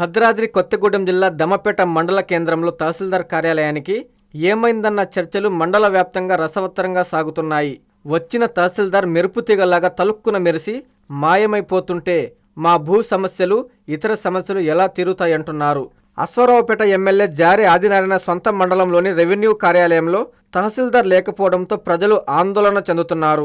భద్రాద్రి కొత్తగూడెం జిల్లా దమపేట మండల కేంద్రంలో తహసీల్దార్ కార్యాలయానికి ఏమైందన్న చర్చలు మండల వ్యాప్తంగా రసవత్తరంగా సాగుతున్నాయి. వచ్చిన తహసీల్దార్ మెరుపు తీగలాగా తలుక్కున మెరిసి మాయమైపోతుంటే మా భూ సమస్యలు ఇతర సమస్యలు ఎలా తీరుతాయంటున్నారు. అశ్వరావుపేట ఎమ్మెల్యే జారి ఆదినారాయణ సొంత మండలంలోని రెవెన్యూ కార్యాలయంలో తహసీల్దార్ లేకపోవడంతో ప్రజలు ఆందోళన చెందుతున్నారు.